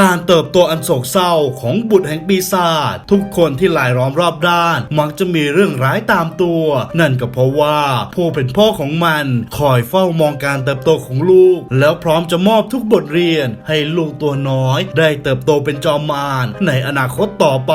การเติบโตอันโศกเศร้าของบุตรแห่งปีศาจทุกคนที่ลายล้อมรอบด้าน มักจะมีเรื่องร้ายตามตัว นั่นก็เพราะว่าผู้เป็นพ่อของมันคอยเฝ้ามองการเติบโตของลูก แล้วพร้อมจะมอบทุกบทเรียน ให้ลูกตัวน้อย ได้เติบโตเป็นจอมมารในอนาคตต่อไป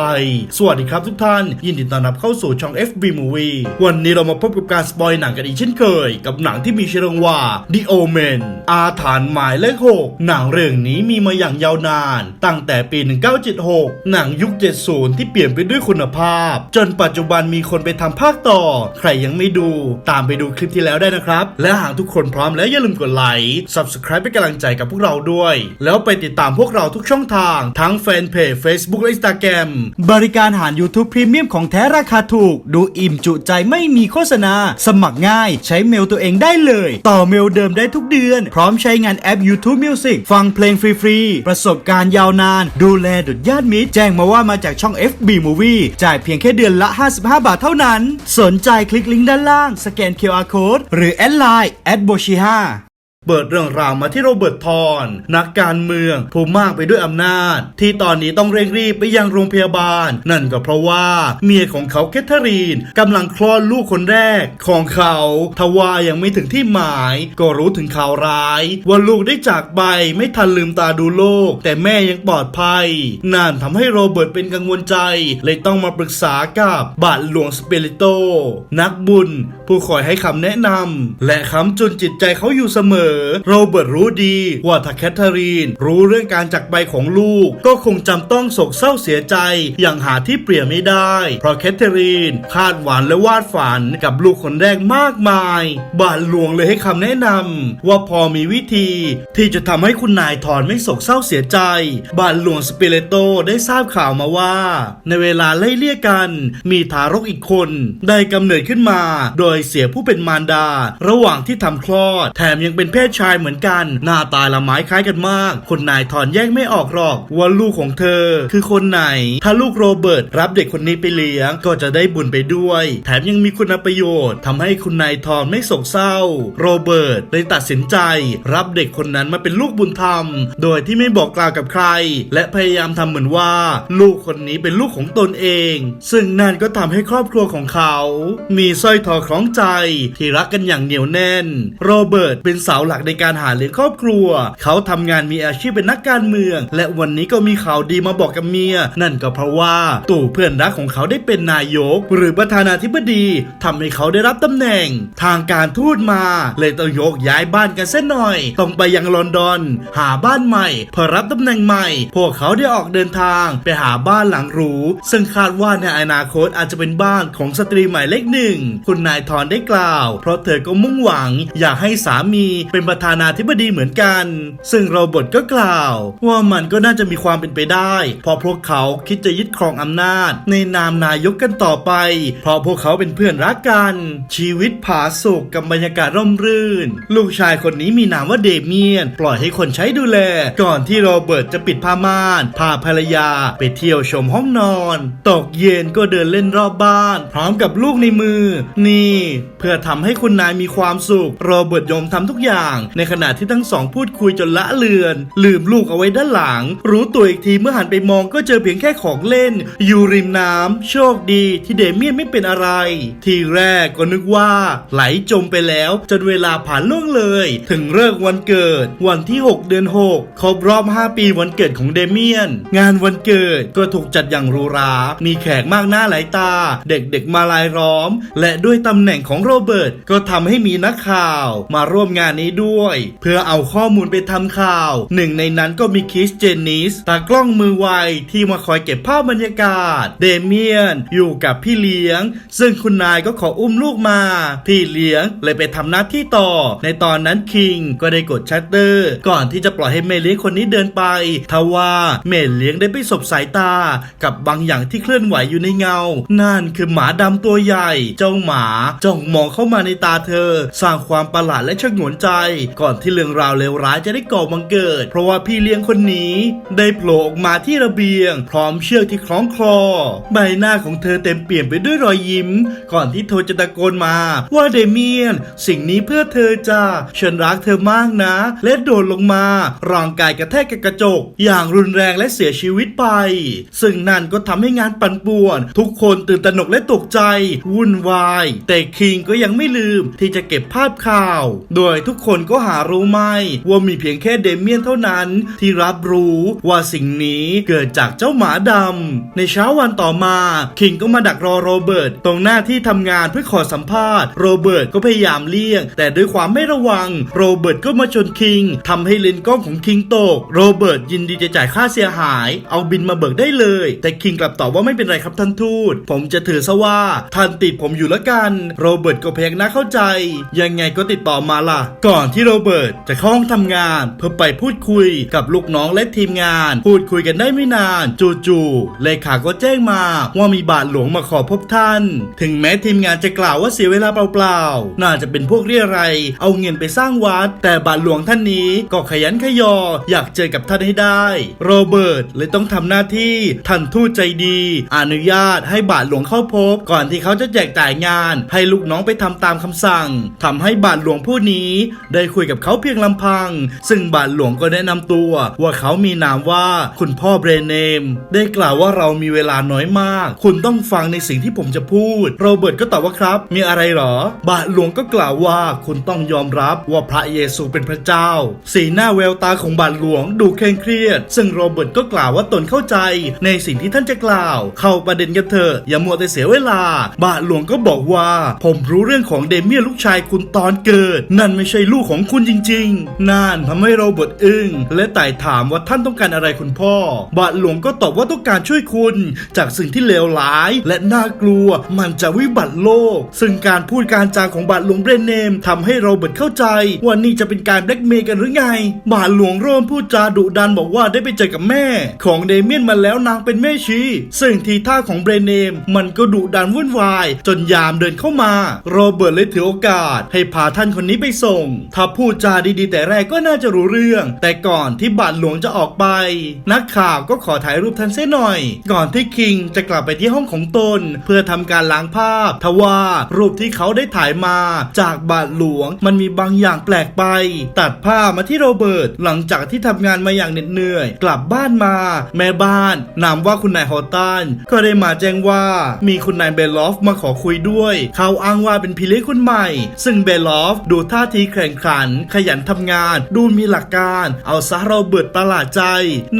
สวัสดีครับทุกท่าน ยินดีต้อนรับเข้าสู่ช่อง FB Movie วันนี้เรามาพบกับการสปอยหนังกันอีกเช่นเคย กับหนังที่มีชื่อเรื่องว่า The Omen อาถรรพ์หมายเลขหกหนังเรื่องนี้มีมาอย่างยาวนานตั้งแต่ปี 1976 หนังยุค 70 ที่เปลี่ยนไปด้วยคุณภาพ จนปัจจุบันมีคนไปทำภาคต่อ ใครยังไม่ดูตามไปดูคลิปที่แล้วได้นะครับ และหากทุกคนพร้อมแล้วอย่าลืมกดไลค์ Subscribe เป็นกำลังใจกับพวกเราด้วย แล้วไปติดตามพวกเราทุกช่องทาง ทั้งแฟนเพจ Facebook และ Instagram บริการหาร YouTube Premium ของแท้ราคาถูก ดูอิ่มจุใจไม่มีโฆษณา สมัครง่าย ใช้เมลตัวเองได้เลย ต่อเมลเดิมได้ทุกเดือน พร้อมใช้งานแอป YouTube Music ฟังเพลงฟรีๆประสบการณ์ยาวนาน ดูแลดุดญาติมิตรแจ้งมาว่ามาจากช่อง FB Movie จ่ายเพียงแค่เดือนละ 55 บาทเท่านั้น สนใจคลิกลิงก์ด้านล่าง สแกน QR Code หรือแอดไลน์แอดโบชิฮา เปิดเรื่องราวมาที่โรเบิร์ตทอนนักการเมืองผู้มากไปด้วยอำนาจ ที่ตอนนี้ต้องเร่งรีบไปยังโรงพยาบาล นั่นก็เพราะว่าเมียของเขาแคทเธอรีนกำลังคลอดลูกคนแรกของเขาทว่ายังไม่ถึงที่หมาย ก็รู้ถึงข่าวร้ายว่าลูกได้จากไปไม่ทันลืมตาดูโลก แต่แม่ยังปลอดภัย นั่นทำให้โรเบิร์ตเป็นกังวลใจ เลยต้องมาปรึกษากับบาทหลวงสเปริโต นักบุญ ผู้คอยให้คำแนะนำและค้ำจุนจิตใจเขาอยู่เสมอโรเบิร์ตรู้ดีว่าถ้าแคทเธอรีน รู้เรื่องการจากไปของลูก ก็คงจำต้องโศกเศร้าเสียใจอย่างหาที่เปรียบไม่ได้ เพราะแคทเธอรีนคาดหวังและวาดฝันกับลูกคนแรกมากมาย บาทหลวงเลยให้คำแนะนำว่าพอมีวิธี ที่จะทำให้คุณนายถอนไม่โศกเศร้าเสียใจ บาทหลวงสเปเรโตได้ทราบข่าวมาว่า ในเวลาไล่เลี่ยกัน มีทารกอีกคนได้กำเนิดขึ้นมา โดยเสียผู้เป็นมารดา ระหว่างที่ทำคลอด แถมยังเป็นเพศชายเหมือนกัน หน้าตาละไม้คล้ายกันมาก คนนายถอนแยกไม่ออกหรอกว่าลูกของเธอ คือคนไหน ถ้าลูกโรเบิร์ตรับเด็กคนนี้ไปเลี้ยง ก็จะได้บุญไปด้วย แถมยังมีคุณประโยชน์ทำให้คุณนายทอนไม่โศกเศร้า โรเบิร์ตเลยตัดสินใจ รับเด็กคนนั้นมาเป็นลูกบุญธรรม โดยที่ไม่บอกกล่าวกับใคร และพยายามทำเหมือนว่า ลูกคนนี้เป็นลูกของตนเอง ซึ่งนั่นก็ทำให้ครอบครัวของเขา มีสร้อยทอคล้องใจที่รักกันอย่างเหนียวแน่น โรเบิร์ตเป็นสาหลักในการหาเลี้ยงครอบครัว เขาทำงานมีอาชีพเป็นนักการเมือง และวันนี้ก็มีข่าวดีมาบอกกับเมีย นั่นก็เพราะว่าตู่เพื่อนรักของเขาได้เป็นนายก หรือประธานาธิบดีทำให้เขาได้รับตำแหน่ง ทางการทูตมา เลยต้องยกย้ายบ้านกันเส้นหน่อย ต้องไปยังลอนดอน หาบ้านใหม่เพื่อรับตำแหน่งใหม่ พวกเขาได้ออกเดินทาง ไปหาบ้านหลังหรู ซึ่งคาดว่าในอนาคตอาจจะเป็นบ้านของสตรีหมายเลขหนึ่งคุณนายทอนได้กล่าว เพราะเธอก็มุ่งหวัง อยากให้สามีเป็นประธานาธิบดีเหมือนกัน ซึ่งโรเบิร์ตก็กล่าว ว่ามันก็น่าจะมีความเป็นไปได้ เพราะพวกเขาคิดจะยึดครองอำนาจ ในนามนายกกันต่อไป เพราะพวกเขาเป็นเพื่อนรักกัน ชีวิตผาสุกกับบรรยากาศร่มรื่น ลูกชายคนนี้มีนามว่าเดเมียน ปล่อยให้คนใช้ดูแล ก่อนที่โรเบิร์ตจะปิดผ้าม่าน พาภรรยาไปเที่ยวชมห้องนอน ตกเย็นก็เดินเล่นรอบบ้าน พร้อมกับลูกในมือ นี่ เพื่อทำให้คุณนายมีความสุข โรเบิร์ตยอมทำทุกอย่างในขณะที่ทั้งสองพูดคุยจนละเลือน ลืมลูกเอาไว้ด้านหลัง รู้ตัวอีกทีเมื่อหันไปมองก็เจอเพียงแค่ของเล่น อยู่ริมน้ำโชคดีที่เดเมียนไม่เป็นอะไร ทีแรกก็นึกว่า ไหลจมไปแล้ว จนเวลาผ่านล่วงเลย ถึงเลิกวันเกิด วันที่ 6 เดือน 6 ครบรอบ 5 ปีวันเกิดของเดเมียน งานวันเกิดก็ถูกจัดอย่างหรูหรา มีแขกมากหน้าหลายตา เด็กๆมาลายล้อม และด้วยตำแหน่งของโรเบิร์ตก็ทำให้มีนักข่าว มาร่วมงานนี้ด้วย เพื่อเอาข้อมูลไปทำข่าว หนึ่งในนั้นก็มีคิสเจนนิสตากล้องมือไวที่มาคอยเก็บภาพบรรยากาศ เดเมียนอยู่กับพี่เลี้ยง ซึ่งคุณนายก็ขออุ้มลูกมา พี่เลี้ยงเลยไปทำหน้าที่ต่อ ในตอนนั้นคิงก็ได้กดชัตเตอร์ ก่อนที่จะปล่อยให้เมเลี้ยงคนนี้เดินไปทว่าเมเลี้ยงได้ไปสบสายตา กับบางอย่างที่เคลื่อนไหวอยู่ในเงา นั่นคือหมาดำตัวใหญ่ เจ้าหมาจ้องมองเข้ามาในตาเธอ สร้างความประหลาดและชะงนใจก่อนที่เรื่องราวเลวร้ายจะได้ก่อบังเกิด เพราะว่าพี่เลี้ยงคนนี้ได้โผล่ออกมาที่ระเบียง พร้อมเชือกที่คล้องคอใบหน้าของเธอเต็มเปี่ยมไปด้วยรอยยิ้ม ก่อนที่เธอจะตะโกนมา ว่าเดเมียน สิ่งนี้เพื่อเธอจ้าฉันรักเธอมากนะ และโดดลงมาร่างกายกระแทกกับกระจก อย่างรุนแรงและเสียชีวิตไป ซึ่งนั่นก็ทำให้งานปั่นป่วน ทุกคนตื่นตระหนกและตกใจ วุ่นวาย แต่คิงก็ยังไม่ลืมที่จะเก็บภาพข่าว โดยทุกคนนก็หารู้ไหมว่ามีเพียงแค่เดเมียนเท่านั้นที่รับรู้ว่าสิ่งนี้เกิดจากเจ้าหมาดำ ในเช้าวันต่อมา คิงก็มาดักรอโรเบิร์ตตรงหน้าที่ทำงานเพื่อขอสัมภาษณ์ โรเบิร์ตก็พยายามเลี่ยง แต่ด้วยความไม่ระวัง โรเบิร์ตก็มาชนคิงทำให้เลนกล้องของคิงตก โรเบิร์ตยินดีจะจ่ายค่าเสียหาย เอาบินมาเบิกได้เลย แต่คิงกลับตอบว่าไม่เป็นไรครับท่านทูต ผมจะถือซะว่าท่านติดผมอยู่ละกัน โรเบิร์ตก็พยักหน้าเข้าใจ ยังไงก็ติดต่อมาล่ะ ก่อนที่โรเบิร์ตจะเข้าห้องทำงาน เพื่อไปพูดคุยกับลูกน้องและทีมงาน พูดคุยกันได้ไม่นาน จู่ๆเลขาก็แจ้งมาว่ามีบาทหลวงมาขอพบท่าน ถึงแม้ทีมงานจะกล่าวว่าเสียเวลาเปล่าๆ น่าจะเป็นพวกเรียอะไร เอาเงินไปสร้างวัด แต่บาทหลวงท่านนี้ก็ขยันขยอ อยากเจอกับท่านให้ได้ โรเบิร์ตเลยต้องทำหน้าที่ท่านทูตใจดี อนุญาตให้บาทหลวงเข้าพบ ก่อนที่เขาจะแจกจ่ายงาน ให้ลูกน้องไปทำตามคำสั่งทำให้บาทหลวงผู้นี้ได้คุยกับเขาเพียงลำพัง ซึ่งบาทหลวงก็แนะนำตัวว่าเขามีนามว่าคุณพ่อเบรเนม ได้กล่าวว่าเรามีเวลาน้อยมาก คุณต้องฟังในสิ่งที่ผมจะพูด โรเบิร์ตก็ตอบว่าครับ มีอะไรหรอ บาทหลวงก็กล่าวว่าคุณต้องยอมรับว่าพระเยซูเป็นพระเจ้า สีหน้าแววตาของบาทหลวงดูเคร่งเครียด ซึ่งโรเบิร์ตก็กล่าวว่าตนเข้าใจ ในสิ่งที่ท่านจะกล่าว เข้าประเด็นกันเถอะอย่ามัวแต่เสียเวลา บาทหลวงก็บอกว่า ผมรู้เรื่องของเดเมียนลูกชายคุณตอนเกิด นั่นไม่ใช่ลูกของคุณจริงๆ นั่นทำให้โรเบิร์ตอึ้งและไต่ถามว่าท่านต้องการอะไรคุณพ่อ บาทหลวงก็ตอบว่าต้องการช่วยคุณ จากสิ่งที่เลวร้าย และน่ากลัว มันจะวิบัติโลก ซึ่งการพูดการจาของบาทหลวงเบรนเนมทำให้โรเบิร์ตเข้าใจว่านี่จะเป็นการแบล็กเมย์กันหรือไง บาทหลวงเริ่มพูดจาดุดันบอกว่าได้ไปเจอกับแม่ ของเดเมียนมาแล้วนางเป็นแม่ชีซึ่งทีท่าของเบรนเนม มันก็ดุดันวุ่นวาย จนยามเดินเข้ามา โรเบิร์ตเลยถือโอกาส ให้พาท่านคนนี้ไปส่งถ้าพูดจาดีๆ แต่แรกก็น่าจะรู้เรื่อง แต่ก่อนที่บาทหลวงจะออกไป นักข่าวก็ขอถ่ายรูปท่านเส้นหน่อย ก่อนที่คิงจะกลับไปที่ห้องของตน เพื่อทำการล้างภาพ ทว่ารูปที่เขาได้ถ่ายมาจากบาทหลวงมันมีบางอย่างแปลกไป ตัดภาพมาที่โรเบิร์ตหลังจากที่ทำงานมาอย่างเหน็ดเหนื่อย กลับบ้านมา แม่บ้านนามว่าคุณนายฮอตตันก็ได้มาแจ้งว่ามีคุณนายเบลลอฟมาขอคุยด้วย เขาอ้างว่าเป็นพี่เลี้ยงคนใหม่ ซึ่งเบลลอฟดูท่าทีแข่งขัน ขยันทำงาน ดูมีหลักการ เอาซะโราเบิร์ตประหลาดใจ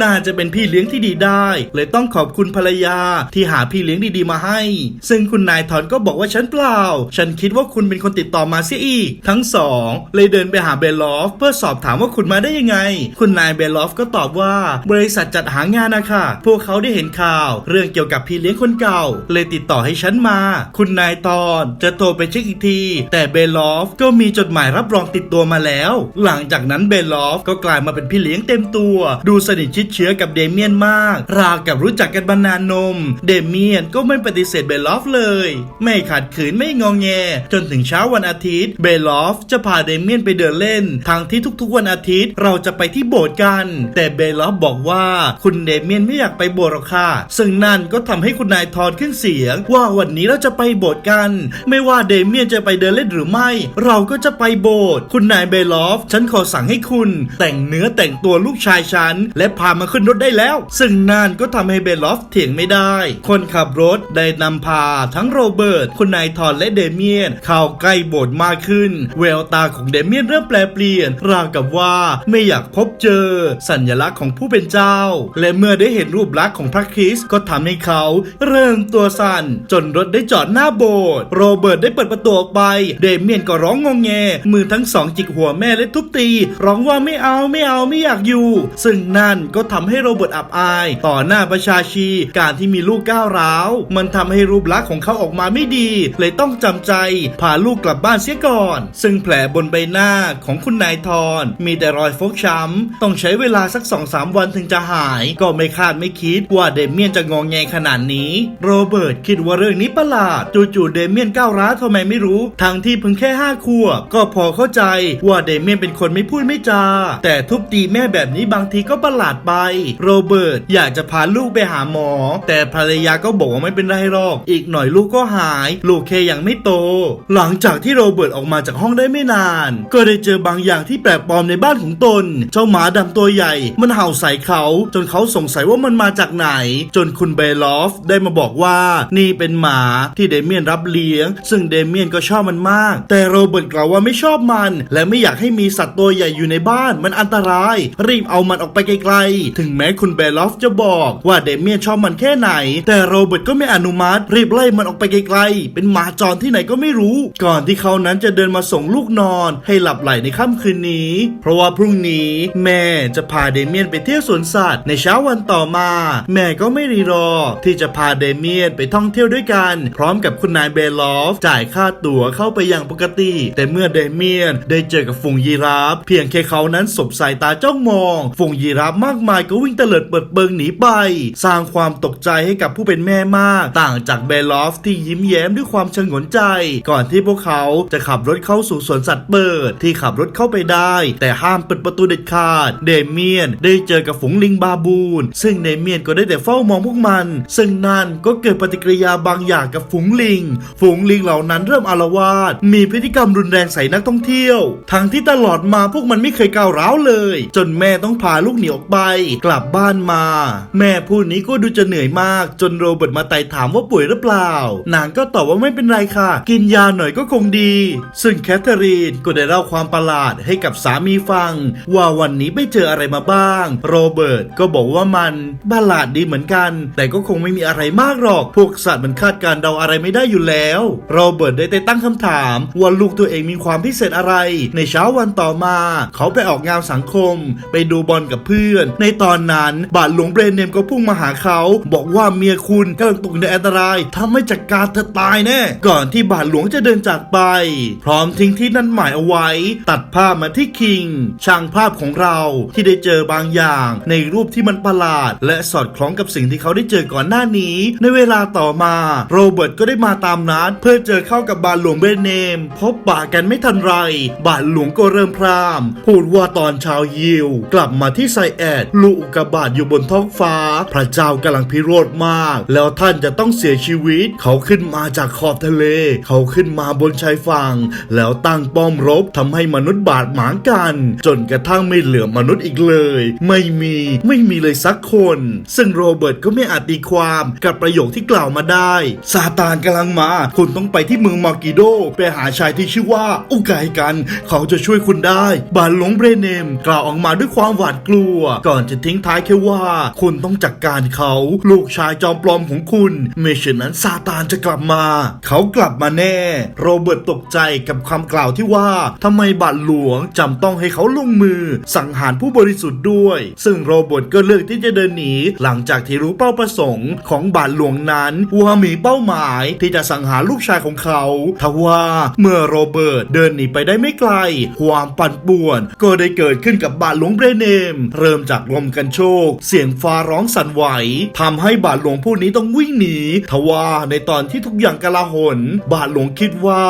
น่าจะเป็นพี่เลี้ยงที่ดีได้ เลยต้องขอบคุณภรรยาที่หาพี่เลี้ยงดีๆมาให้ ซึ่งคุณนายถอนก็บอกว่าฉันเปล่า ฉันคิดว่าคุณเป็นคนติดต่อมาเสียอีก ทั้งสองเลยเดินไปหาเบลลอฟเพื่อสอบถามว่าคุณมาได้ยังไง คุณนายเบลลอฟก็ตอบว่าบริษัทจัดหางานนะคะพวกเขาได้เห็นข่าว เรื่องเกี่ยวกับพี่เลี้ยงคนเก่า เลยติดต่อให้ฉันมา คุณนายตอนจะโทรไปเช็คอีกที แต่เบลลอฟก็มีจดหมายรับรองติดตัวมาแล้ว หลังจากนั้นเบลลอฟก็กลายมาเป็นพี่เลี้ยงเต็มตัว ดูสนิทชิดเชื้อกับเดเมียนมาก ราวกับรู้จักกันมานานนม เดเมียนก็ไม่ปฏิเสธเบลลอฟเลย ไม่ขัดขืนไม่งองแง จนถึงเช้าวันอาทิตย์ เบลลอฟจะพาเดเมียนไปเดินเล่น ทางที่ทุกๆวันอาทิตย์เราจะไปที่โบสถ์กัน แต่เบลลอฟบอกว่าคุณเดเมียนไม่อยากไปโบสถ์หรอกค่ะ ซึ่งนั่นก็ทำให้คุณนายทอนขึ้นเสียง ว่าวันนี้เราจะไปโบสถ์กัน ไม่ว่าเดเมียนจะไปเดินเล่นหรือไม่ เราก็จะไปโบสถ์คุณนายเบลลอฟ ฉันขอสั่งให้คุณแต่งเนื้อแต่งตัวลูกชายฉัน และพามาขึ้นรถได้แล้ว ซึ่งนั่นก็ทำให้เบลลอฟเถียงไม่ได้ คนขับรถได้นำพาทั้งโรเบิร์ต คุณนายทอนและเดเมียน เข้าใกล้โบสถ์มากขึ้น แววตาของเดเมียนเริ่มแปลเปลี่ยน ราวกับว่าไม่อยากพบเจอ สัญลักษณ์ของผู้เป็นเจ้า และเมื่อได้เห็นรูปลักษณ์ของพระคริสต์ก็ทำให้เขาเริ่มตัวสั่น จนรถได้จอดหน้าโบสถ์โรเบิร์ตได้เปิดประตูออกไป เดเมียนก็ร้องงงแงมือทั้งสององจิกหัวแม่และทุบตี ร้องว่าไม่เอาไม่เอาไม่อยากอยู่ ซึ่งนั่นก็ทำให้โรเบิร์ตอับอาย ต่อหน้าประชาชี การที่มีลูกก้าวร้าว มันทำให้รูปลักษณ์ของเขาออกมาไม่ดี เลยต้องจำใจ พาลูกกลับบ้านเสียก่อน ซึ่งแผลบนใบหน้าของคุณนายทอนมีแต่รอยฟกช้ำต้องใช้เวลาสักสองสามวันถึงจะหาย ก็ไม่คาดไม่คิดว่าเดเมียนจะงองแงขนาดนี้ โรเบิร์ตคิดว่าเรื่องนี้ประหลาด จู่ๆเดเมียนก้าวร้าวทำไมไม่รู้ ทั้งที่เพิ่งแค่ห้าขวบก็พอเข้าใจว่าเดเมียนเป็นคนไม่พูดไม่จา แต่ทุบตีแม่แบบนี้บางทีก็ประหลาดไป โรเบิร์ตอยากจะพาลูกไปหาหมอ แต่ภรรยาก็บอกว่าไม่เป็นไรหรอก อีกหน่อยลูกก็หาย ลูกแค่ยังไม่โต หลังจากที่โรเบิร์ตออกมาจากห้องได้ไม่นาน ก็ได้เจอบางอย่างที่แปลกปลอมในบ้านของตน เจ้าหมาดำตัวใหญ่ มันเห่าใส่เขา จนเขาสงสัยว่ามันมาจากไหน จนคุณเบลอฟได้มาบอกว่า นี่เป็นหมาที่เดเมียนรับเลี้ยง ซึ่งเดเมียนก็ชอบมันมาก แต่โรเบิร์ตกล่าวว่าไม่ชอบมันและไม่อยากให้มีสัตว์ตัวใหญ่อยู่ในบ้านมันอันตราย รีบเอามันออกไปไกลๆ ถึงแม้คุณเบลอฟจะบอกว่าเดเมียนชอบมันแค่ไหน แต่โรเบิร์ตก็ไม่อนุมัติ รีบไล่มันออกไปไกลๆ เป็นหมาจรที่ไหนก็ไม่รู้ ก่อนที่เขานั้นจะเดินมาส่งลูกนอนให้หลับไหลในค่ำคืนนี้ เพราะว่าพรุ่งนี้แม่จะพาเดเมียนไปเที่ยวสวนสัตว์ในเช้าวันต่อมา แม่ก็ไม่รีรอ ที่จะพาเดเมียนไปท่องเที่ยวด้วยกัน พร้อมกับคุณนายเบลอฟจ่ายค่าตั๋วเข้าไปอย่างปกติ แต่เมื่อเดเมียนได้เจอกับฝูงยีราฟ เพียงแค่เขานั้นสบสายตาจ้องมอง ฝูงยีราฟมากมายก็วิ่งเตลิดเปิดเปิงหนีไป สร้างความตกใจให้กับผู้เป็นแม่มาก ต่างจากเบลอฟที่ยิ้มแย้มด้วยความชงนใจ ก่อนที่พวกเขาจะขับรถเข้าสู่สวนสัตว์เปิด ที่ขับรถเข้าไปได้ แต่ห้ามเปิดประตูเด็ดขาด เดเมียนได้เจอกับฝูงลิงบาบูน ซึ่งเดเมียนก็ได้แต่เฝ้ามองพวกมัน ซึ่งนั่นก็เกิดปฏิกิริยาบางอย่างกับฝูงลิง ฝูงลิงเหล่านั้นเริ่มอารวาสมีพฤติกรรมรุนแรงใส่นักท่องเที่ยวทั้งที่ตลอดมาพวกมันไม่เคยก้าวร้าวเลย จนแม่ต้องพาลูกหนีออกไป กลับบ้านมา แม่ผู้นี้ก็ดูจะเหนื่อยมาก จนโรเบิร์ตมาไต่ถามว่าป่วยหรือเปล่า นางก็ตอบว่าไม่เป็นไรค่ะ กินยาหน่อยก็คงดี ซึ่งแคทเธอรีนก็ได้เล่าความประหลาดให้กับสามีฟัง ว่าวันนี้ไปเจออะไรมาบ้าง โรเบิร์ตก็บอกว่ามันประหลาดดีเหมือนกัน แต่ก็คงไม่มีอะไรมากหรอก พวกสัตว์มันคาดการเดาอะไรไม่ได้อยู่แล้ว โรเบิร์ตได้แต่ตั้งคำถามว่าลูกตัวเองมีความพิเศษอะไรในเช้าวันต่อมา เขาไปออกงานสังคม ไปดูบอลกับเพื่อน ในตอนนั้น บาทหลวงเบรนเนมก็พุ่งมาหาเขา บอกว่าเมียคุณกำลังตกในอันตรายถ้าไม่จัดการเธอตายแน่ก่อนที่บาทหลวงจะเดินจากไป พร้อมทิ้งที่นั่นหมายเอาไว้ ตัดภาพมาที่คิง ช่างภาพของเราที่ได้เจอบางอย่าง ในรูปที่มันประหลาด และสอดคล้องกับสิ่งที่เขาได้เจอก่อนหน้านี้ ในเวลาต่อมาโรเบิร์ตก็ได้มาตามนัดเพื่อเจอเข้ากับบาทหลวงเบรนเนม พบปะกันไม่ทันไรบาทหลวงก็เริ่มพรามพูดว่าตอนช้ายิว กลับมาที่ไซแอดลูกอุกกาบาตอยู่บนท้องฟ้า พระเจ้ากำลังพิโรธมาก แล้วท่านจะต้องเสียชีวิต เขาขึ้นมาจากขอบทะเล เขาขึ้นมาบนชายฝั่ง แล้วตั้งป้อมรบทำให้มนุษย์บาดหมางกัน จนกระทั่งไม่เหลือมนุษย์อีกเลย ไม่มีไม่มีเลยสักคน ซึ่งโรเบิร์ตก็ไม่อาจตีความกับประโยคที่กล่าวมาได้ซาตานกำลังมา คุณต้องไปที่เมืองมากิโด ไปหาชายที่ชื่อว่าอุกายกันเขาจะช่วยคุณได้ บาลหลวงเบรเนม กล่าวออกมาด้วยความหวาดกลัว ก่อนจะทิ้งท้ายแค่ว่า คุณต้องจัดกการเขา ลูกชายจอมปลอมของคุณไม่เช่นนั้นซาตานจะกลับมา เขากลับมาแน่ โรเบิร์ตตกใจกับคำกล่าวที่ว่าทำไมบาทหลวงจำต้องให้เขาลงมือ สังหารผู้บริสุทธิ์ด้วย ซึ่งโรเบิร์ตก็เลือกที่จะเดินหนี หลังจากที่รู้เป้าประสงค์ของบาทหลวงนั้นว่ามีเป้าหมายที่จะสังหารลูกชายของเขาทว่าเมื่อโรเบิร์ตเดินหนีไปได้ไม่ไกล ความปั่นป่วน ก็ได้เกิดขึ้นกับบาทหลวงเบรเนม เริ่มจากลมกันโชค เสียงฟ้าร้องสั่นไหวทำให้บาทหลวงผู้นี้ต้องวิ่งหนีทว่าในตอนที่ทุกอย่างกลาหน บาทหลวงคิดว่า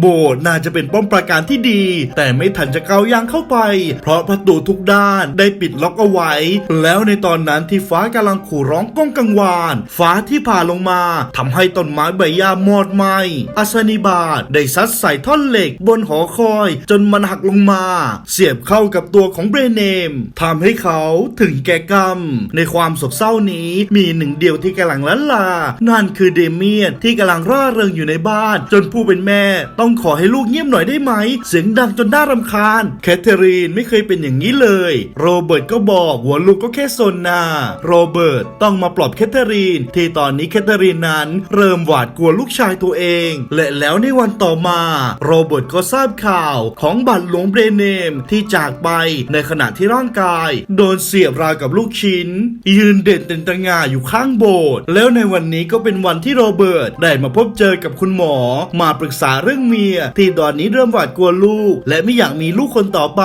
โบสถ์น่าจะเป็นป้อมปราการที่ดี แต่ไม่ทันจะก้าวย่างเข้าไป เพราะประตูทุกด้านได้ปิดล็อกเอาไว้ แล้วในตอนนั้นที่ฟ้ากำลังขู่ร้องก้องกังวานฟ้าที่ผ่าลงมาทำให้ต้นไม้ใบหญ้ามอดไหมอัศนิบาตได้ซัดใส่ท่อนเหล็กบนหอคอยจนมันหักลงมา เสียบเข้ากับตัวของเบรเนมทำให้เขาถึงแก่กรรม ในความโศกเศร้านี้มีหนึ่งเดียวที่กำลังละลา นั่นคือเดเมียนที่กำลังร่าเริงอยู่ในบ้าน จนผู้เป็นแม่ ต้องขอให้ลูกเงียบหน่อยได้ไหม เสียงดังจนน่ารำคาญ แคทเธอรีนไม่เคยเป็นอย่างนี้เลย โรเบิร์ตก็บอกว่าลูกก็แค่ซนนา โรเบิร์ตต้องมาปลอบแคทเธอรีน ที่ตอนนี้แคทเธอรีนนั้น เริ่มหวาดกลัวลูกชายตัวเอง และแล้วในวันต่อมา โรเบิร์ตก็ทราบข่าวของบัตรหลวงเบรเนมที่จากไปในขณะที่ร่างกาย โดนเสียบราวกับลูกชิ้น ยืนเด่นเป็นตะงาอยู่ข้างโบสถ์แล้วในวันนี้ก็เป็นวันที่โรเบิร์ตได้มาพบเจอกับคุณหมอ มาปรึกษาเรื่องเมีย ที่ตอนนี้เริ่มหวาดกลัวลูก และไม่อยากมีลูกคนต่อไป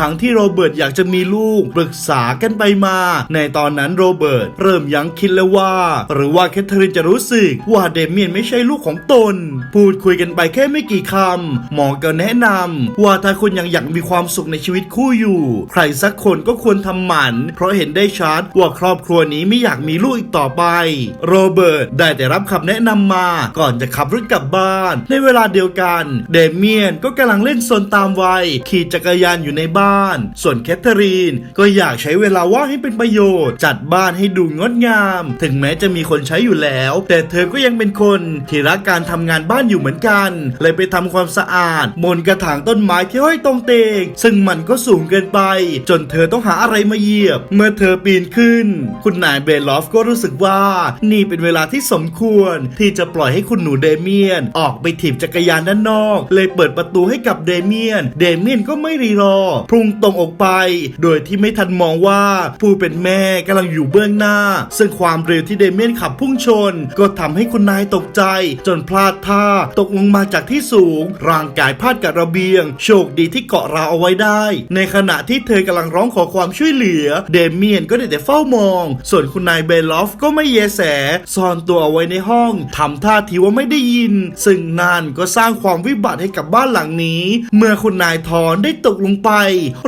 ทั้งที่โรเบิร์ตอยากจะมีลูกปรึกษากันไปมา ในตอนนั้นโรเบิร์ตเริ่มยั้งคิดแล้วว่า หรือว่าแคทเธอรีนจะรู้สึกว่าเดเมียนไม่ใช่ลูกของตน พูดคุยกันไปแค่ไม่กี่คำหมอก็แนะนำว่าถ้าคุณยังอยากมีความสุขในชีวิตคู่อยู่ ใครสักคนก็ควรทำหมัน เพราะเห็นได้ชัดว่าครอบครัวนี้ไม่อยากมีลูกอีกต่อไป โรเบิร์ตได้แต่รับคำแนะนำมาก่อนจะขับรถกลับบ้าน ในเวลาเดียวกัน เดเมียนก็กำลังเล่นโซนตามวัย ขี่จักรยานอยู่ในบ้าน ส่วนแคทเธอรีนก็อยากใช้เวลาว่างให้เป็นประโยชน์ จัดบ้านให้ดูงดงาม ถึงแม้จะมีคนใช้อยู่แล้ว แต่เธอก็ยังเป็นคนที่รักการทำงานบ้านอยู่เหมือนกัน เลยไปทำความสะอาดบนกระถางต้นไม้ที่ห้อยตรงเตงซึ่งมันก็สูงเกินไป จนเธอต้องหาอะไรมาเหยียบ เมื่อเธอปีนขึ้น คุณนายเบลอฟก็รู้สึกว่า นี่เป็นเวลาที่สมควรที่จะปล่อยให้คุณหนูเดเมียน ออกไปถีบจักรยานด้านนอก เลยเปิดประตูให้กับเดเมียน เดเมียนก็ไม่รีรอ พุ่งตรงออกไป โดยที่ไม่ทันมองว่าผู้เป็นแม่กำลังอยู่เบื้องหน้า ซึ่งความเร็วที่เดเมียนขับพุ่งชน ก็ทำให้คุณนายตกใจ จนพลาดท่าตกลงมาจากที่สูง ร่างกายพาดกับระเบียง โชคดีที่เกาะราวเอาไว้ได้ ในขณะที่เธอกำลังร้องขอความช่วยเหลือ เดเมียนก็ได้แต่เฝ้ามอง ส่วนคุณนายเบลอฟก็ไม่เยแส ซ่อนตัวเอาไว้ในห้องทำท่าทีว่าไม่ได้ยิน ซึ่งนั่นก็สร้างความวิบัติให้กับบ้านหลังนี้ เมื่อคุณนายทอนได้ตกลงไป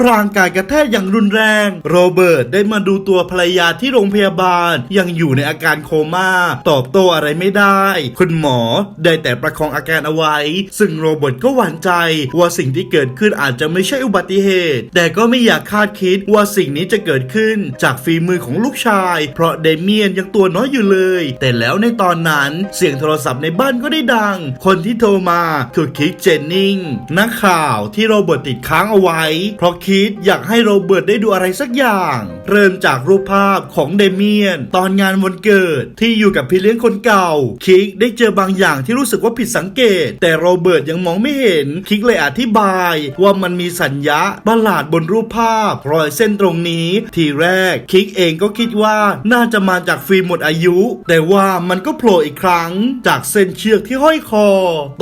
ร่างกายกระแทกอย่างรุนแรง โรเบิร์ตได้มาดูตัวภรรยาที่โรงพยาบาล ยังอยู่ในอาการโคม่า ตอบโต้อะไรไม่ได้ คุณหมอได้แต่ประคองอาการเอาไว้ ซึ่งโรเบิร์ตก็หวั่นใจว่าสิ่งที่เกิดขึ้นอาจจะไม่ใช่อุบัติเหตุ แต่ก็ไม่อยากคาดคิดว่าสิ่งนี้จะเกิดขึ้นจากฝีมือของลูกชาย เพราะเดเมียนยังตัวน้อยอยู่เลย แต่แล้วในตอนนั้นเสียงโทรศัพท์ในบ้านก็ได้ดัง คนที่โทรมาคือคิดเจนนิงนักข่าวที่โรเบิร์ตติดค้างเอาไว้ เพราะคิดอยากให้โรเบิร์ตได้ดูอะไรสักอย่าง เริ่มจากรูปภาพของเดเมียน ตอนงานวันเกิดที่อยู่กับพี่เลี้ยงคนเก่า คิกได้เจอบางอย่างที่รู้สึกว่าผิดสังเกต แต่โรเบิร์ตยังมองไม่เห็นคิกเลยอธิบายว่ามันมีสัญญาประหลาดบนรูปภาพ รอยเส้นตรงนี้ ทีแรกคิกเองก็คิดว่าน่าจะมาจากฟิล์มหมดอายุ แต่ว่ามันก็โผล่อีกครั้ง จากเส้นเชือกที่ห้อยคอ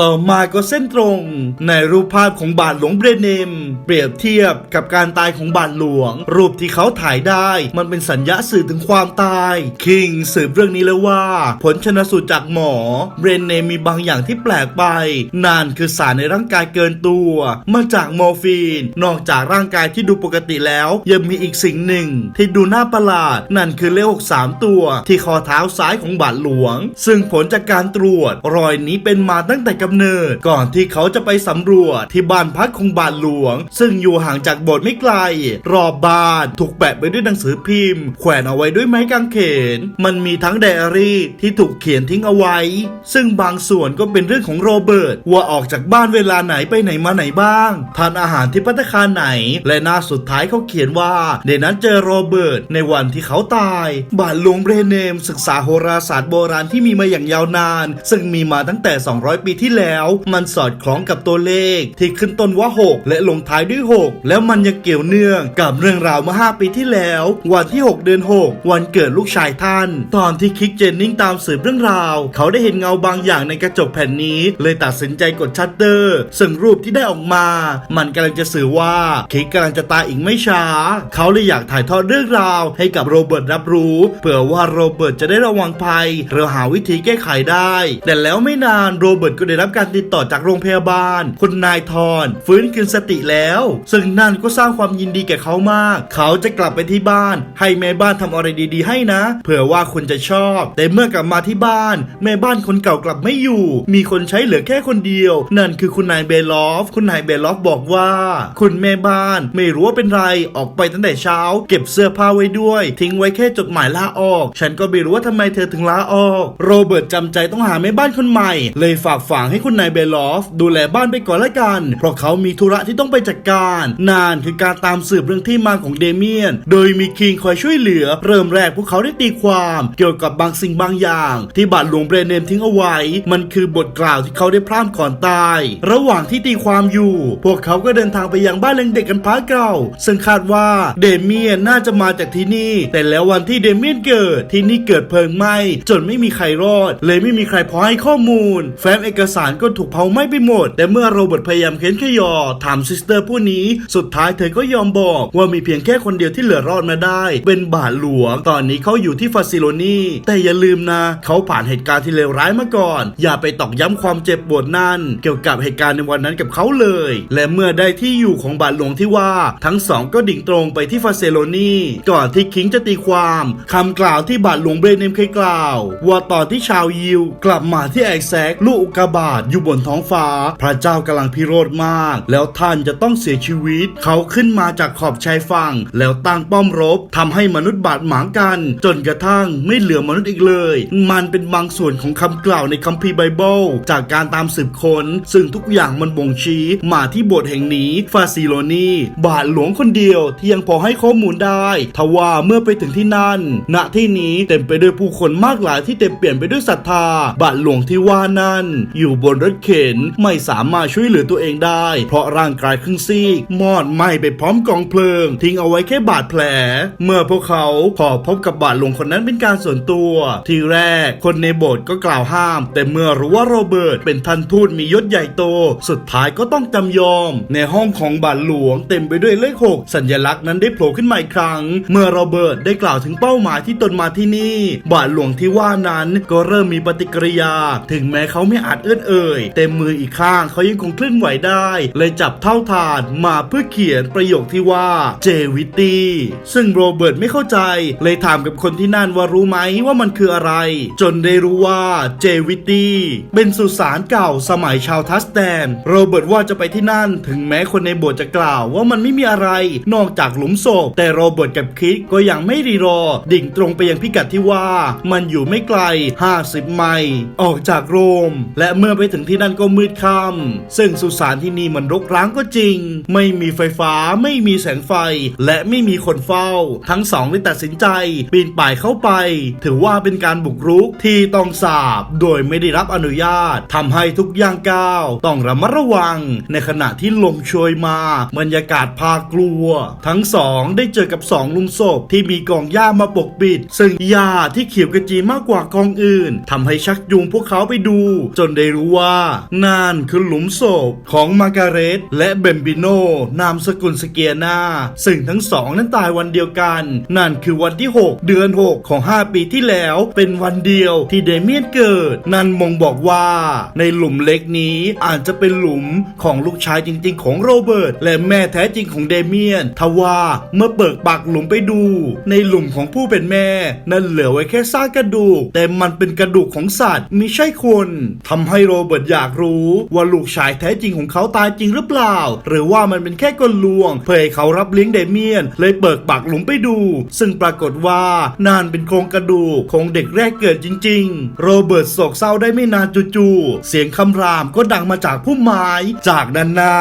ต่อมาก็เส้นตรง ในรูปภาพของบาทหลวงเบรเนม เปรียบเทียบกับการตายของบาทหลวง รูปที่เขาถ่ายได้ มันเป็นสัญญาสื่อถึงความตาย คิงสืบเรื่องนี้แล้วว่า ผลชนสูตรจากหมอเบรเนมมีบางอย่างที่แปลกไปนั่นคือสารในร่างกายเกินตัวมาจากมอร์ฟีน นอกจากร่างกายที่ดูปกติแล้ว ยังมีอีกสิ่งหนึ่ง ที่ดูน่าประหลาด นั่นคือเลขหกสามตัว ที่คอเท้าซ้ายของบาทหลวง ซึ่งผลจากการตรวจ รอยนี้เป็นมาตั้งแต่กำเนิด ก่อนที่เขาจะไปสำรวจที่บ้านพักของบาทหลวง ซึ่งอยู่ห่างจากโบสถ์ไม่ไกล รอบบ้านถูกแปะไปด้วยหนังสือพิมพ์ แขวนเอาไว้ด้วยไม้กางเขน มันมีทั้งไดอารี่ที่ถูกเขียนทิ้งเอาไว้ ซึ่งบางส่วนก็เป็นเรื่องของโรเบิร์ตว่าออกจากบ้านเวลาไหนไปไหนมาไหนบ้าง ทานอาหารที่พัตตาคารไหน และหน้าสุดท้ายเขาเขียนว่า ในนั้นเจอโรเบิร์ตในวันที่เขาตาย บาทหลวงเบรเนม ศึกษาโหราศาสตร์โบราณที่มีมาอย่างยาวนาน ซึ่งมีมาตั้งแต่ 200 ปีที่แล้ว มันสอดคล้องกับตัวเลข ที่ขึ้นต้นว่า 6 และลงท้ายด้วย 6 แล้วมันยังเกี่ยวเนื่องกับเรื่องราวเมื่อ 5 ปีที่แล้ว วันที่ 6 เดือน 6 วันเกิดลูกชายท่าน ตอนที่คิกเจนนิงตามสืบเรื่องราว เขาได้เห็นเงาบางอย่างในกระจกแผ่นนี้ เลยตัดสินใจกดชัตเตอร์ ซึ่งรูปที่ได้ออกมา มันกำลังจะสื่อว่าคิกกำลังจะตายอีกไม่ช้า เขาเลยอยากถ่ายทอดเรื่องราวให้กับโรเบิร์ตรับรู้ เผื่อว่าโรเบิร์ตจะได้ระวังภัยหรือหาวิธีแก้ไขได้ แต่แล้วไม่นานโรเบิร์ตก็ได้รับการติดต่อจากโรงพยาบาล คุณนายทอนฟื้นคืนสติแล้ว ซึ่งนั่นก็สร้างความยินดีแก่เขามาก เขาจะกลับไปที่บ้าน ให้แม่บ้านทำอะไรดีๆให้นะ เผื่อว่าคุณจะชอบ แต่เมื่อกลับมาที่บ้าน แม่บ้านคนเก่ากลับไม่อยู่ มีคนใช้เหลือแค่คนเดียว นั่นคือคุณนายเบลอฟคุณนายเบลอฟบอกว่า คุณแม่บ้านไม่รู้ว่าเป็นไรออกไปตั้งแต่เช้า เก็บเสื้อผ้าไว้ด้วย ทิ้งไว้แค่จดหมายลาออก ฉันก็ไม่รู้ว่าทำไมเธอถึงลาออก โรเบิร์ตจำใจต้องหาแม่บ้านคนใหม่ เลยฝากฝังให้คุณนายเบลอฟ ดูแลบ้านไปก่อนละกัน เพราะเขามีธุระที่ต้องไปจัดการ นานคือการตามสืบเรื่องที่มาของเดเมียน โดยมีคิงคอยช่วยเหลือ เริ่มแรกพวกเขาได้ตีความเกี่ยวกับบางสิ่งบางอย่าง ที่บาทหลวงเบรเนมทิ้งเอาไว้ มันคือบทกล่าวที่เขาได้พร่ำก่อนตาย ระหว่างที่ตีความอยู่ พวกเขาก็เดินทางไปยังบ้านเลี้ยงเด็กกันพักเก่า ซึ่งคาดว่าเดเมียนน่าจะมาจากที่นี่ แต่แล้ววันที่เดเมียนเกิดที่นี่เกิดเพลิงไหม้จนไม่มีใครรอด เลยไม่มีใครพอให้ข้อมูล แฟ้มเอกสารก็ถูกเผาไหม้ไปหมด แต่เมื่อโรเบิร์ตพยายามเค้นขยอ ถามซิสเตอร์ผู้นี้ สุดท้ายเธอก็ยอมบอกว่ามีเพียงแค่คนเดียวที่เหลือรอดมาได้ เป็นบาทหลวง ตอนนี้เขาอยู่ที่ฟาซิโลนีแต่อย่าลืมนะ เขาผ่านเหตุการณ์ที่เลวร้ายมาก่อน อย่าไปตอกย้ำความเจ็บปวดนั่น เกี่ยวกับเหตุการณ์ในวันนั้นกับเขาเลย และเมื่อได้ที่อยู่ของบาทหลวงที่ว่า ทั้งสองก็ดิ่งตรงไปที่ฟาเซโลนีก่อนที่คิงจะตีความคำกล่าวที่บาทหลวงเบรเนมเคยกล่าว ว่าตอนที่ชาวยิว กลับมาที่แอกแซกลูกอุกกาบาตอยู่บนท้องฟ้า พระเจ้ากำลังพิโรธมาก แล้วท่านจะต้องเสียชีวิต เขาขึ้นมาจากขอบชายฝั่ง แล้วตั้งป้อมรบทำให้มนุษย์บาดหมางกัน จนกระทั่งไม่เหลือมนุษย์อีกเลย มันเป็นบางส่วนของคำกล่าวในคัมภีร์ไบเบิลจากการตามสืบค้น ซึ่งทุกอย่างมันบ่งชี้มาที่โบสถ์แห่งนี้ฟาซิโลนีบาทหลวงคนเดียวที่ยังพอให้ข้อมูลได้ทว่าเมื่อไปถึงที่นั่น ณที่นี้เต็มไปด้วยผู้คนมากหลายที่เต็มเปลี่ยนไปด้วยศรัทธา บาทหลวงที่ว่านั้น อยู่บนรถเข็นไม่สามารถช่วยเหลือตัวเองได้ เพราะร่างกายครึ่งซีกมอดไหม้ไปพร้อมกองเพลิง ทิ้งเอาไว้แค่บาดแผล เมื่อพวกเขาขอพบกับบาทหลวงคนนั้นเป็นการส่วนตัว ทีแรกคนในโบสถ์ก็กล่าวห้าม แต่เมื่อรู้ว่าโรเบิร์ตเป็นท่านทูตมียศใหญ่โต สุดท้ายก็ต้องจำยอม ในห้องของบาทหลวงเต็มไปด้วยเลขหกสัญลักษณ์นั้นได้โผล่ขึ้นมาอีกครั้ง เมื่อโรเบิร์ตได้กล่าวถึงเป้าหมายที่ตนมาที่นี่ บาทหลวงที่ว่านั้นก็เริ่มมีปฏิกิริยา ถึงแม้เขาไม่อาจเอื้อนเอ่ยแต่มืออีกข้างเขายังคงเคลื่อนไหวได้ เลยจับเท่าถาดมาเพื่อเขียนประโยคที่ว่าเจวิตี้ซึ่งโรเบิร์ตไม่เข้าใจ เลยถามกับคนที่นั่นว่ารู้ไหมว่ามันคืออะไร จนได้รู้ว่าเจวิตี้เป็นสุสานเก่าสมัยชาวทัสแตนโรเบิร์ตว่าจะไปที่นั่น ถึงแม้คนในโบสถ์จะกล่าวว่ามันไม่มีอะไรนอกจากหลุมศพ แต่โรเบิร์ตกับคิดก็ยังไม่รีรอ ดิ่งตรงไปยังพิกัดที่ว่า มันอยู่ไม่ไกล 50 ไมล์ออกจากโรม และเมื่อไปถึงที่นั่นก็มืดค่ำซึ่งสุสานที่นี่มันรกร้างก็จริง ไม่มีไฟฟ้าไม่มีแสงไฟ และไม่มีคนเฝ้า ทั้งสองได้ตัดสินใจ ปีนป่ายเข้าไป ถือว่าเป็นการบุกรุกที่ต้องสาบ โดยไม่ได้รับอนุญาตทำให้ทุกย่างก้าวต้องระมัดระวังในขณะที่ลมโชยมาบรรยากาศพากลัว ทั้งสองได้เจอกับสองลุมศพที่มีกองหญ้ามาปกปิด ซึ่งหญ้าที่เขียวกระจีมากกว่ากองอื่นทำให้ชักจูงพวกเขาไปดู จนได้รู้ว่า นั่นคือหลุมศพของมาการเรตและเบมบิโนนามสกุลสเกียนาซึ่งทั้งสองนั้นตายวันเดียวกัน นั่นคือวันที่ 6 เดือน 6 ของ 5 ปีที่แล้ว เป็นวันเดียวที่เดเมียนเกิด นั่นมงบอกว่า ในหลุมเล็กนี้อาจจะเป็นหลุมของลูกชายจริงๆ ของโรเบิร์ตและแม่แท้จริงของเดเมียน ทว่าเมื่อเปิดปากหลุมไปดู ในหลุมของผู้เป็นแม่ นั่นเหลือไว้แค่ซากกระดูก แต่มันเป็นกระดูกของสัตว์มิใช่คนทำให้โรเบิร์ตอยากรู้ว่าลูกชายแท้จริงของเขาตายจริงหรือเปล่า หรือว่ามันเป็นแค่กลลวง เพื่อให้เขารับเลี้ยงเดเมียน เลยเปิดปากหลุมไปดู ซึ่งปรากฏว่านั่นเป็นโครงกระดูกของเด็กแรกเกิดจริง ๆ โรเบิร์ตโศกเศร้าได้ไม่นานจู่ๆเสียงคำรามก็ดังมาจากพุ่มไม้จากด้านหน้า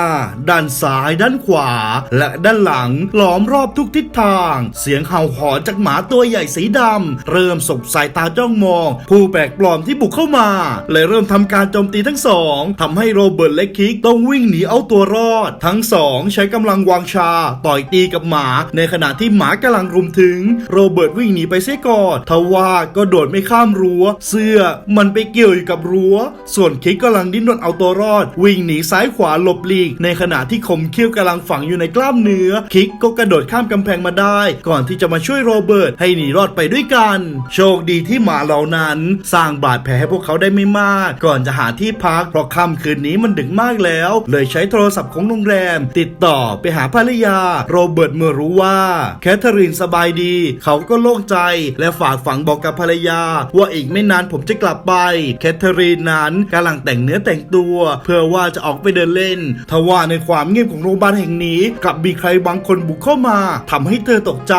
ด้านซ้าย ด้านขวา และด้านหลังล้อมรอบทุกทิศทาง เสียงเห่าหอนจากหมาตัวใหญ่สีดำเริ่มสบสายตาจ้องมอง ผู้แปลกปลอมที่บุกเข้ามาเลยเริ่มทำการโจมตีทั้งสองทำให้โรเบิร์ตและคิกต้องวิ่งหนีเอาตัวรอด ทั้งสองใช้กำลังวางชา ต่อยตีกับหมาในขณะที่หมากำลังรุมถึง โรเบิร์ตวิ่งหนีไปเสียก่อนทว่าก็โดดไม่ข้ามรั้ว เสื้อมันไปเกี่ยวอยู่กับรั้ว ส่วนคิกกำลังดิ้นรนเอาตัวรอด วิ่งหนีซ้ายขวาหลบหลีก ในขณะที่คมเขี้ยวกำลังฝังอยู่ในกล้ามเนื้อ คิกก็กระโดดข้ามกำแพงมาได้ ก่อนที่จะมาช่วยโรเบิร์ตให้หนีรอดไปด้วยกัน โชคดีที่หมาเหล่านั้น สร้างบาดแผลให้พวกเขาได้ไม่มาก ก่อนจะหาที่พักเพราะค่ำคืนนี้มันดึกมากแล้ว เลยใช้โทรศัพท์ของโรงแรม ติดต่อไปหาภรรยา โรเบิร์ตเมื่อรู้ว่าแคทเธอรีนสบายดี เขาก็โล่งใจ และฝากฝังบอกกับภรรยา ว่าอีกไม่นานผมจะกลับไปแคทเธอรีนนั้นกำลังแต่งเนื้อแต่งตัว เพื่อว่าจะออกไปเดินเล่น ทว่าในความเงียบของโรงพยาบาลแห่งนี้กลับมีใครบางคนบุกเข้ามาทำให้เธอตกใจ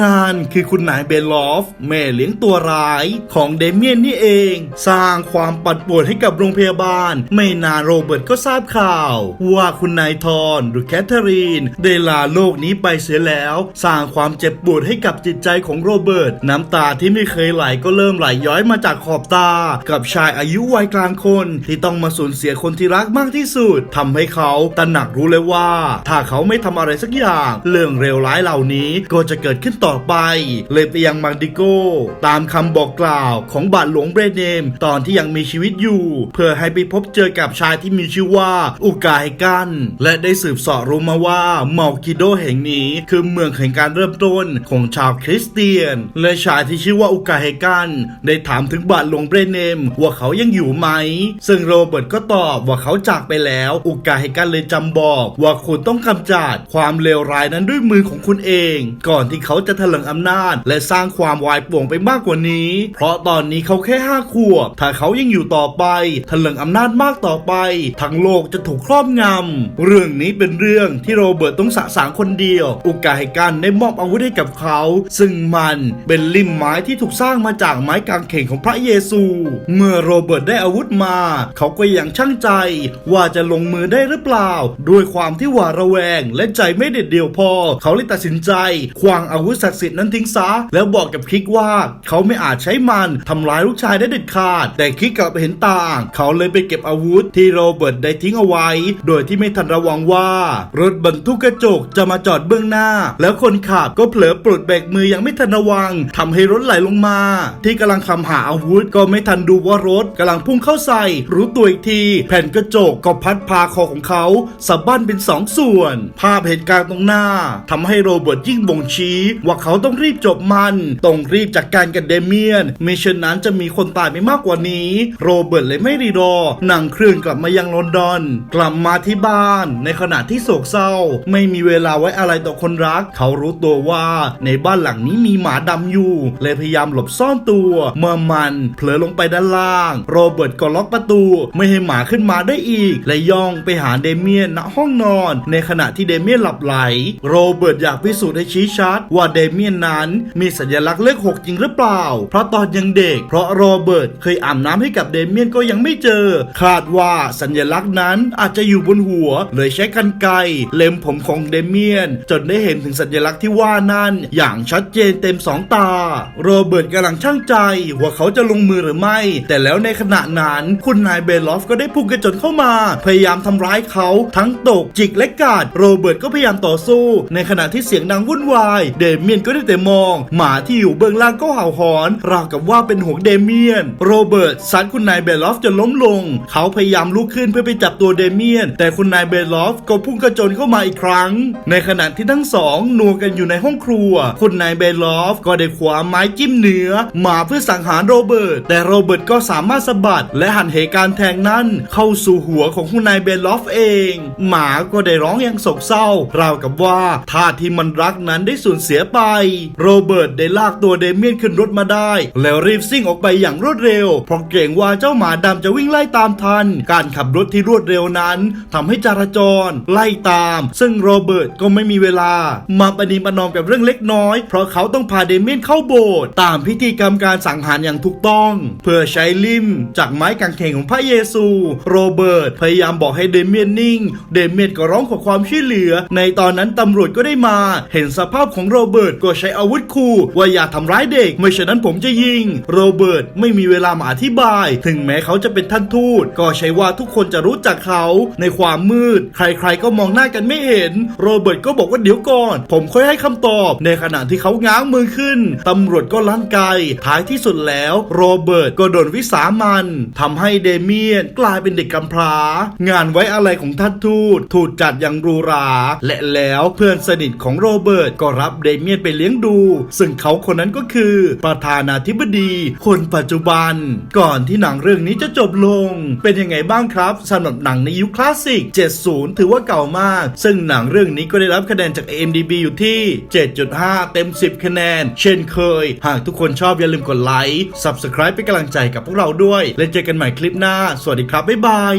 นั่นคือคุณนายเบลลอฟ แม่เลี้ยงตัวร้ายของเดเมียนนี่เอง สร้างความปั่นป่วนให้กับโรงพยาบาล ไม่นานโรเบิร์ตก็ทราบข่าว ว่าคุณนายทอนหรือแคทเธอรีนได้ลาโลกนี้ไปเสียแล้ว สร้างความเจ็บปวดให้กับจิตใจของโรเบิร์ตน้ำตาที่ไม่เคยไหลก็เริ่มไหลย้อยมาจากขอบตา กับชายอายุวัยกลางคน ที่ต้องมาสูญเสียคนที่รักมากที่สุดทำให้เขาตระหนักรู้เลยว่า ถ้าเขาไม่ทำอะไรสักอย่าง เรื่องเลวร้ายเหล่านี้ก็จะเกิดขึ้นต่อไป เลยไปยังมังดิโก ตามคำบอกกล่าวของบาทหลวงเบรเนม ตอนที่ยังมีชีวิตอยู่ เพื่อให้ไปพบเจอกับชายที่มีชื่อว่าอุกาไฮกัน และได้สืบเสอบรู้มาว่าเมาคิโดแห่งนี้คือเมืองแห่งการเริ่มต้นของชาวคริสเตียน และชายที่ชื่อว่าอุกาไฮกันได้ถามถึงบาทหลวงเบรเนมว่าเขายังอยู่ไหม ซึ่งโรเบิร์ตก็ตอบว่าเขาจากไปแล้วอุกาเฮกันเลยจำบอก ว่าคุณต้องกำจัดความเลวร้ายนั้นด้วยมือของคุณเอง ก่อนที่เขาจะถลิงอำนาจ และสร้างความวายป่วงไปมากกว่านี้ เพราะตอนนี้เขาแค่ห้าขวบ ถ้าเขายังอยู่ต่อไปถลิงอำนาจมากต่อไป ทั้งโลกจะถูกครอบงำเรื่องนี้เป็นเรื่องที่โรเบิร์ตต้องสะสางคนเดียว อุกาเฮกันได้มอบอาวุธให้กับเขา ซึ่งมันเป็นลิมไม้ที่ถูกสร้างมาจากไม้กางเขนของพระเยซู เมื่อโรเบิร์ตได้อาวุธมา เขาก็ยังช่างใจว่าจะลงมือได้หรือเปล่า ด้วยความที่หวาดระแวง และใจไม่เด็ดเดี่ยวพอ เขาเลยตัดสินใจ ควางอาวุธศักดิ์สิทธิ์นั้นทิ้งซะ แล้วบอกกับคิกว่า เขาไม่อาจใช้มันทำร้ายลูกชายได้เด็ดขาด แต่คิกกลับเห็นต่าง เขาเลยไปเก็บอาวุธที่โรเบิร์ตได้ทิ้งเอาไว้ โดยที่ไม่ทันระวังว่า รถบรรทุกกระจกจะมาจอดเบื้องหน้า แล้วคนขับก็เผลอปลดเบรกมือยังไม่ทันระวังทำให้รถไหลลงมา ที่กำลังคำหาอาวุธก็ไม่ทันดูว่ารถกำลังพุ่งเข้าใส่ รู้ตัวอีกที แผ่นกระจกก็พัดพาคอของเขาสะบั้นเป็นสองส่วน ภาพเหตุการณ์ตรงหน้าทำให้โรเบิร์ตยิ่งบ่งชี้ว่าเขาต้องรีบจบมัน ต้องรีบจัดการกับเดเมียนไม่เช่นนั้นจะมีคนตายไปมากกว่านี้ โรเบิร์ตเลยไม่รีรอนั่งเครื่องกลับมายังลอนดอน กลับมาที่บ้าน ในขณะที่โศกเศร้า ไม่มีเวลาไว้อะไรต่อคนรัก เขารู้ตัวว่าในบ้านหลังนี้มีหมาดำอยู่ เลยพยายามหลบซ่อนตัว เมื่อมันเผลอลงไปด้านล่าง โรเบิร์ตก็ล็อกประตู ไม่ให้หมาขึ้นมาได้อีก และย่องไปหาเดเมียนณห้องนอน ในขณะที่เดเมียนหลับไหล โรเบิร์ตอยากพิสูจน์ให้ชี้ชัด ว่าเดเมียนนั้นมีสัญลักษณ์เลขหกจริงหรือเปล่า เพราะตอนยังเด็ก เพราะโรเบิร์ตเคยอาบน้ำให้กับเดเมียนก็ยังไม่เจอ คาดว่าสัญลักษณ์นั้นอาจจะอยู่บนหัว เลยใช้กันไกรเล็มผมของเดเมียน จนได้เห็นถึงสัญลักษณ์ที่ว่านั้น อย่างชัดเจนเต็มสองตา โรเบิร์ตกำลังช่างใจ ว่าเขาจะลงมือหรือไม่ แต่แล้วในขณะนั้นคุณนายเบลอฟก็ได้พุ่งกระจนเข้ามาพยยายามทำร้ายเขาทั้งตกจิกและกาดโรเบิร์ตก็พยายามต่อสู้ ในขณะที่เสียงดังวุ่นวาย เดเมียนก็ได้แต่มอง หมาที่อยู่เบื้องล่างก็เห่าหอนราวกับว่าเป็นห่วงเดเมียน โรเบิร์ตซัดคุณนายเบลอฟจนล้มลง เขาพยายามลุกขึ้นเพื่อไปจับตัวเดเมียน แต่คุณนายเบลอฟก็พุ่งกระโจนเข้ามาอีกครั้ง ในขณะที่ทั้งสองนัวกันอยู่ในห้องครัว คุณนายเบลอฟก็ได้ขวาไม้จิ้มเนื้อมาเพื่อสังหารโรเบิร์ตแต่โรเบิร์ตก็สามารถสะบัดและหันเหการแทงนั้นเข้าสู่หัวของคุณนายเบลอฟเอง หมาก็ได้ร้องอย่างโศกเศร้าราวกับว่าทาสที่มันรักนั้นได้สูญเสียไป โรเบิร์ตได้ลากตัวเดเมียนขึ้นรถมาได้ แล้วรีบซิ่งออกไปอย่างรวดเร็ว เพราะเกรงว่าเจ้าหมาดำจะวิ่งไล่ตามทัน การขับรถที่รวดเร็วนั้นทำให้จราจร ไล่ตาม ซึ่งโรเบิร์ตก็ไม่มีเวลา มาปฏิบัตินอมกับเรื่องเล็กน้อย เพราะเขาต้องพาเดเมียนเข้าโบสถ์ตามพิธีกรรมการสังหารอย่างถูกต้อง เพื่อใช้ลิมจากไม้กางเขนของพระเยซู โรเบิร์ตพยายามบอกให้เดเมียนนิ่ง เดเมียนก็ร้องขอความช่วยเหลือ ในตอนนั้นตำรวจก็ได้มา เห็นสภาพของโรเบิร์ตก็ใช้อาวุธคู่ว่าอย่าทำร้ายเด็ก ไม่เช่นนั้นผมจะยิง โรเบิร์ตไม่มีเวลามาอธิบาย ถึงแม้เขาจะเป็นท่านทูต ก็ใช่ว่าทุกคนจะรู้จักเขาในความมืด ใครๆก็มองหน้ากันไม่เห็น โรเบิร์ตก็บอกว่าเดี๋ยวก่อน ผมค่อยให้คำตอบ ในขณะที่เขาง้างมือขึ้นตำรวจก็ลั่นไกท้ายที่สุดแล้ว โรเบิร์ตก็โดนวิสามันทำให้เดเมียนกลายเป็นเด็กกำพร้างานไว้อะไรของท่านทูตถูกจัดอย่างหรูหรา และแล้วเพื่อนสนิทของโรเบิร์ตก็รับเดเมียนไปเลี้ยงดู ซึ่งเขาคนนั้นก็คือ ประธานาธิบดี คนปัจจุบัน ก่อนที่หนังเรื่องนี้จะจบลง เป็นยังไงบ้างครับสำหรับหนังในยุคคลาสสิก 70 ถือว่าเก่ามาก ซึ่งหนังเรื่องนี้ก็ได้รับคะแนนจาก AMDB อยู่ที่ 7.5 เต็ม 10 คะแนน เช่นเคย หากทุกคนชอบอย่าลืมกดไลค์ Subscribe เป็นกำลังใจกับพวกเราด้วย และเจอกันใหม่คลิปหน้า สวัสดีครับ บ๊ายบาย